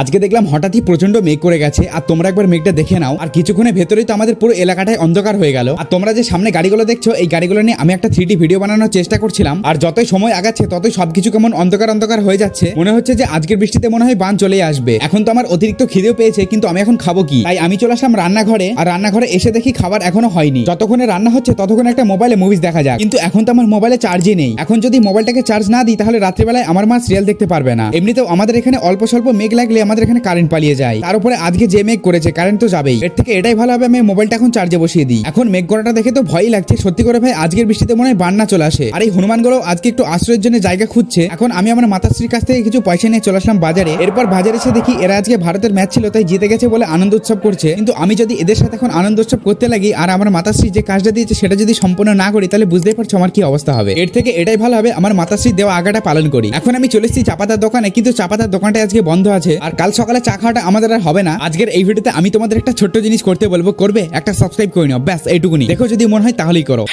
আজকে দেখলাম হঠাৎই প্রচণ্ড মেঘ করে গেছে, আর তোমরা একবার মেঘটা দেখে নাও। আর কিছুক্ষণের ভেতরেই তো আমাদের পুরো এলাকাটায় অন্ধকার হয়ে গেল। আর তোমরা যে সামনে গাড়িগুলো দেখছ, এই গাড়িগুলো নিয়ে আমি একটা থ্রি ভিডিও বানানোর চেষ্টা করছিলাম। আর যতই সময় আগাচ্ছে, ততই সবকিছু কেমন অন্ধকার অন্ধকার হয়ে যাচ্ছে। মনে হচ্ছে যে আজকের বৃষ্টিতে মনে হয় বান চলেই আসবে। এখন তো আমার অতিরিক্ত খিদেও পেয়েছে, কিন্তু আমি এখন খাব কি? তাই আমি চলে আসলাম রান্নাঘরে, আর রান্নাঘরে এসে দেখি খাবার এখনও হয়নি। যতক্ষণে রান্না হচ্ছে, ততক্ষণে একটা মোবাইলে মুভিজ দেখা যায় কিন্তু এখন তো আমার মোবাইলে চার্জই নেই। এখন যদি মোবাইলটাকে চার্জ না দিই, তাহলে রাত্রিবেলায় আমার মা সিরিয়াল দেখতে পারবে না। এমনিতেও আমাদের এখানে অল্প স্বল্প মেঘ লাগলে আমাদের এখানে কারেন্ট পালিয়ে যায়। তার উপরে আজকে যে মেঘ করেছে কারেন্ট তো যাবেই। এর থেকে এটাই ভালো হবে, আমি মোবাইলটা এখন চার্জে বসিয়ে দিই। এখন মেঘ করাটা দেখে তো ভয়ই লাগছে। সত্যি করে ভাই, আজকের বৃষ্টিতে মনে হয় বান্না চলে আসে। আর এই হনুমানগুলো আজকে একটু আশ্রয়ের জন্য জায়গা খুঁজছে। এখন আমি আমার মাতাশ্রীর কাছ থেকে কিছু পয়সা নিয়ে চলে আসলাম বাজারে। এরপর বাজারে এসে দেখি, এরা আজকে ভারতের ম্যাচ ছিল, তাই জিতে গেছে বলে আনন্দ উৎসব করছে। কিন্তু আমি যদি এদের সাথে এখন আনন্দ উৎসব করতে লাগি, আর আমার মাতাশ্রী যে কাজটা দিয়েছে, সেটা যদি সম্পূর্ণ না করি, তাহলে বুঝতেই পারছ আমার কি অবস্থা হবে। এর থেকে এটাই ভালো হবে, আমার মাতাশ্রী দেওয়া আগাটা পালন করি। এখন আমি চলে এসেছি চাপাতার দোকানে, কিন্তু চাপাতার দোকানটা আজকে বন্ধ আছে। আর কাল সকালে চা খাওয়াটা আমাদের আর হবে না। আজকের এই ভিডিওতে আমি তোমাদের একটা ছোট্ট জিনিস করতে বলব। করবে? একটা সাবস্ক্রাইব করে নিও। ব্যাস, এইটুকুনি। দেখো যদি মনে হয় তাহলেই করো।